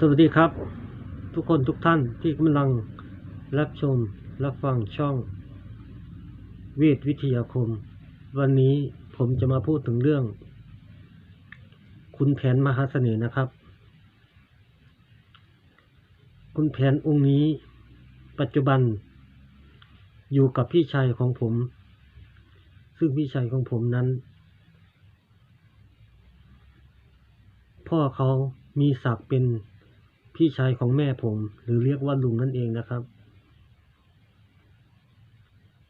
สวัสดีครับ ทุกคนทุกท่านที่กำลังรับชมรับฟังช่อง เวทวิทยาคม วันนี้ผมจะมาพูดถึงเรื่อง คุณแผนมหาเสน่ห์นะครับ คุณแผนองค์นี้ ปัจจุบัน อยู่กับพี่ชายของผม ซึ่งพี่ชายของผมนั้น พ่อเขามีศักดิ์เป็น พี่ชายของแม่ผม หรือเรียกว่าลุงนั่นเองนะครับ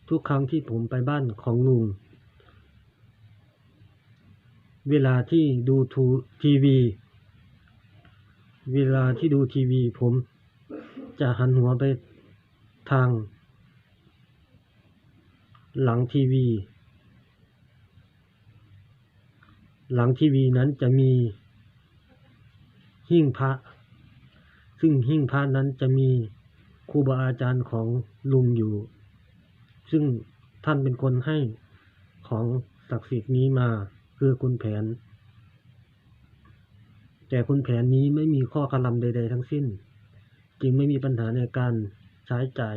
ทุกครั้งที่ผมไปบ้านของลุง เวลาที่ดูทูทีวี เวลาที่ดูทีวี ผมจะหันหัวไปทาง หลังทีวี หลังทีวีนั้นจะมีหิ้งพระ ซึ่งหิ้งพระนั้นจะมีครูบาอาจารย์ของลุงอยู่ ซึ่งท่านเป็นคนให้ของศักดิ์สิทธิ์นี้มาคือคุณแผน แต่คุณแผนนี้ไม่มีข้อกระลำใด ๆ ทั้งสิ้น จึงไม่มีปัญหาในการใช้จ่าย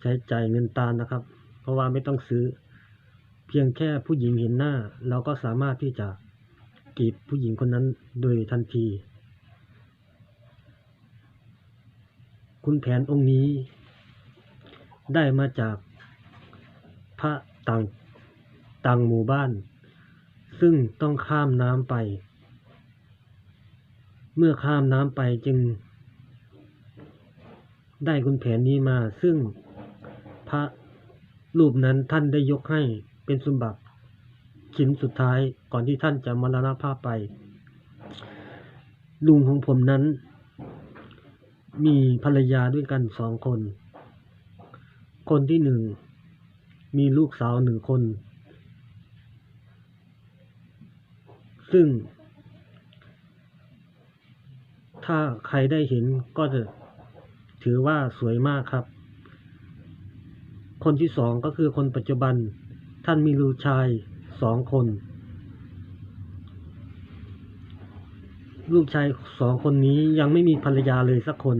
ใช้จ่ายเงินตาลนะครับ เพราะว่าไม่ต้องซื้อ เพียงแค่ผู้หญิงเห็นหน้า เราก็สามารถที่จะจีบผู้หญิงคนนั้นโดยทันที คุณแผนองค์นี้ ได้มาจากพระต่างต่างหมู่บ้าน ซึ่งต้องข้ามน้ำไป เมื่อข้ามน้ำไปจึง ได้คุณแผนนี้มา ซึ่งพระรูปนั้นท่านได้ยกให้เป็นสมบัติชิ้นสุดท้ายก่อนที่ท่านจะมรณภาพไป ลุงของผมนั้น มีภรรยาด้วยกันสองคน คนที่หนึ่งมีลูกสาวหนึ่งคน ซึ่ง ถ้าใครได้เห็นก็จะถือว่าสวยมากครับ คนที่สองก็คือคนปัจจุบันท่านมีลูกชายสองคน ลูกชายสองคนนี้ยังไม่มีภรรยาเลยสักคน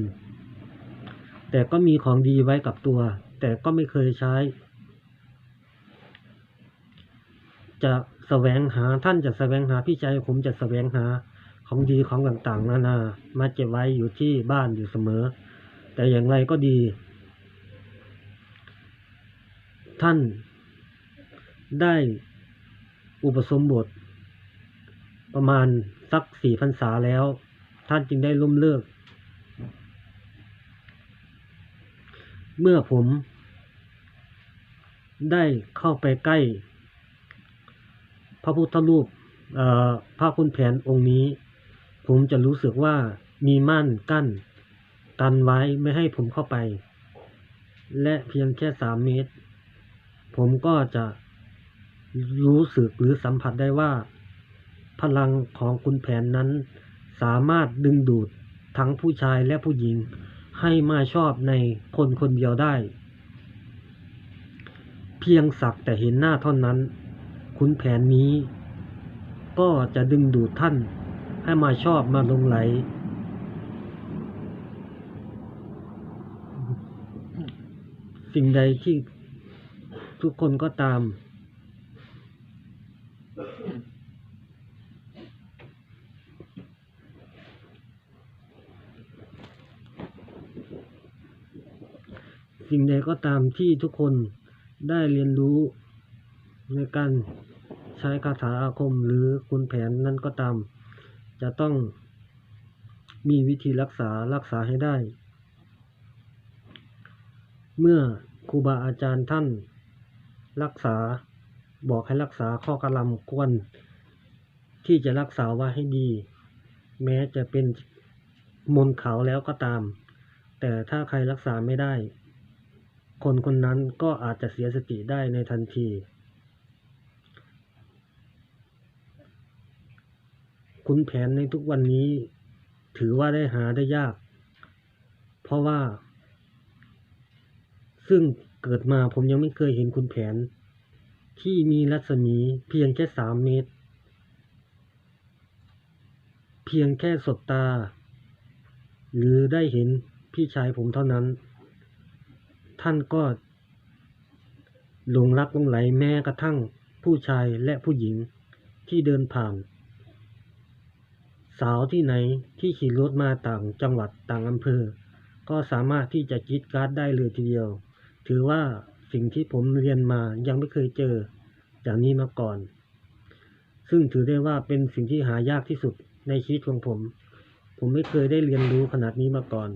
แต่ก็มีของดีไว้กับตัว แต่ก็ไม่เคยใช้ จะแสวงหาท่านจะแสวงหาพี่ชายผมจะแสวงหาของดีของต่างๆ นานา มาเก็บไว้อยู่ที่บ้านอยู่เสมอ แต่อย่างไรก็ดี ท่านได้อุปสมบท ประมาณสักสี่พรรษาแล้ว ท่านจึงได้ล้มเลิก เมื่อผม ได้เข้าไปใกล้ พระพุทธรูปพระคุณแผนองค์นี้ ผมจะรู้สึกว่ามีม่านกั้น กันไว้ไม่ให้ผมเข้าไป และเพียงแค่สามเมตร ผมก็จะรู้สึกหรือสัมผัสได้ว่า พลังของคุณแผนนั้น สามารถดึงดูดทั้งผู้ชายและผู้หญิง ให้มาชอบในคนคนเดียวได้ เพียงสักแต่เห็นหน้าเท่านั้นคุณแผนนี้ ก็จะดึงดูดท่านให้มาชอบมาลงไหล สิ่งใดที่ทุกคนก็ตาม สิ่งใดก็ตามที่ทุกคนได้เรียนรู้ในการใช้คาถาอาคมหรือคุณแผนนั้นก็ตาม จะต้องมีวิธีรักษารักษาให้ได้ เมื่อครูบาอาจารย์ท่าน รักษาบอกให้รักษาข้อกระลำควร ที่จะรักษาไว้ให้ดี แม้จะเป็นมนต์ขาวแล้วก็ตาม แต่ถ้าใครรักษาไม่ได้ คนคนนั้นก็อาจจะเสียสติได้ในทันที คุณแผนในทุกวันนี้ถือว่าได้หาได้ยาก เพราะว่า ซึ่งเกิดมาผมยังไม่เคยเห็นคุณแผน ที่มีรัศมีเพียงแค่สามเมตร เพียงแค่สบตา หรือได้เห็นพี่ชายผมเท่านั้น ท่านก็หลงรักหลงไหลแม้กระทั่งผู้ชายและผู้หญิงที่เดินผ่าน สาวที่ไหนที่ขี่รถมาต่างจังหวัดต่างอำเภอ ก็สามารถที่จะกรีดการ์ดได้เลยทีเดียว ถือว่าสิ่งที่ผมเรียนมายังไม่เคยเจออย่างนี้มาก่อน ซึ่งถือได้ว่าเป็นสิ่งที่หายากที่สุดในชีวิตของผม ผมไม่เคยได้เรียนรู้ขนาดนี้มาก่อน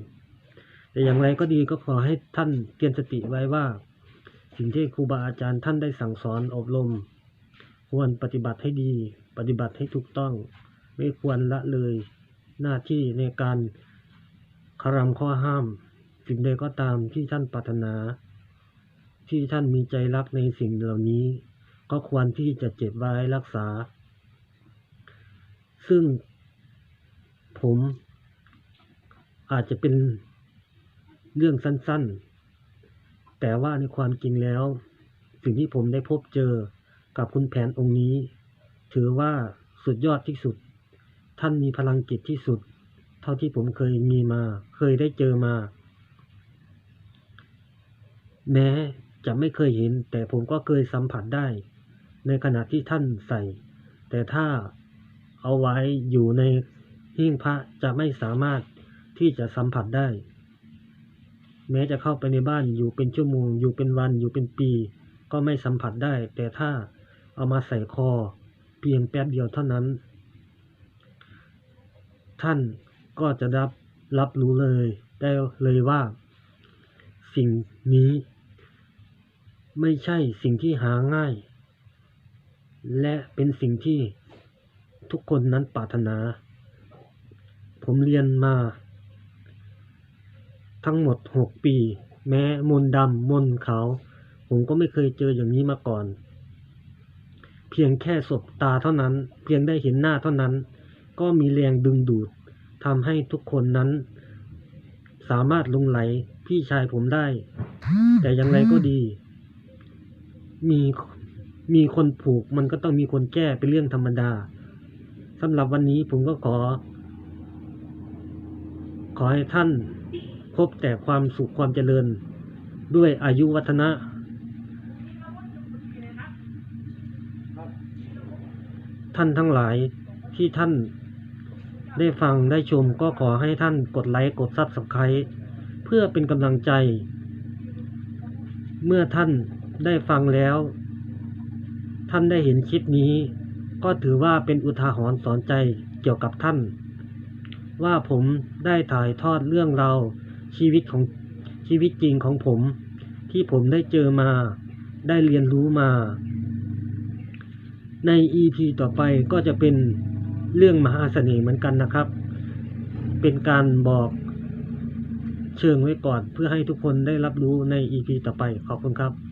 แต่อย่างไรก็ดีก็ขอให้ท่านเตือนสติไว้ว่า สิ่งที่ครูบาอาจารย์ท่านได้สั่งสอนอบรม ควรปฏิบัติให้ดี ปฏิบัติให้ถูกต้อง ไม่ควรละเลยหน้าที่ในการคารำข้อห้าม สิ่งใดก็ตามที่ท่านปรารถนา ที่ท่านมีใจรักในสิ่งเหล่านี้ ก็ควรที่จะเจ็บไว้รักษา ซึ่งผมอาจจะเป็น เรื่องสั้นๆ แต่ว่าในความจริงแล้ว สิ่งที่ผมได้พบเจอกับคุณแผนองค์นี้ ถือว่าสุดยอดที่สุด ท่านมีพลังจิตที่สุด เท่าที่ผมเคยมีมา เคยได้เจอมา แม้จะไม่เคยเห็น แต่ผมก็เคยสัมผัสได้ ในขณะที่ท่านใส่ แต่ถ้าเอาไว้อยู่ในหิ้งพระจะไม่สามารถที่จะสัมผัสได้ แม้จะเข้าไปในบ้านอยู่เป็นชั่วโมง อยู่เป็นวันอยู่เป็นปี ก็ไม่สัมผัสได้ แต่ถ้าเอามาใส่คอ เพียงแป๊บเดียวเท่านั้น ท่านก็จะรับรับรู้เลย ได้เลยว่า สิ่งนี้ ไม่ใช่สิ่งที่หาง่าย และเป็นสิ่งที่ทุกคนนั้นปรารถนา ผมเรียนมา ทั้งหมดหกปี แม้มนดำมนต์ขาว ผมก็ไม่เคยเจออย่างนี้มาก่อน เพียงแค่สบตาเท่านั้น เพียงได้เห็นหน้าเท่านั้น ก็มีแรงดึงดูดทำให้ทุกคนนั้น สามารถลงไหลพี่ชายผมได้ แต่อย่างไรก็ดี มีมีคนผูกมันก็ต้องมีคนแก้เป็นเรื่องธรรมดาสำหรับวันนี้ผมก็ขอ ขอให้ท่าน พบแต่ความสุขความเจริญ ด้วยอายุวัฒนะ ท่านทั้งหลายที่ท่านได้ฟังได้ชมก็ขอให้ท่านกดไลค์กดซับสไครต์เพื่อเป็นกำลังใจ เมื่อท่านได้ฟังแล้ว ท่านได้เห็นคลิปนี้ ก็ถือว่าเป็นอุทาหรณ์สอนใจเกี่ยวกับท่าน ว่าผมได้ถ่ายทอดเรื่องราว ชีวิตของชีวิตจริงของผม ที่ผมได้เจอมา ได้เรียนรู้มา ใน EP ต่อไปก็จะเป็นเรื่องมหาเสน่ห์เหมือนกันนะครับ เป็นการบอกเชิงไว้ก่อนเพื่อให้ทุกคนได้รับรู้ใน EP ต่อไปขอบคุณครับ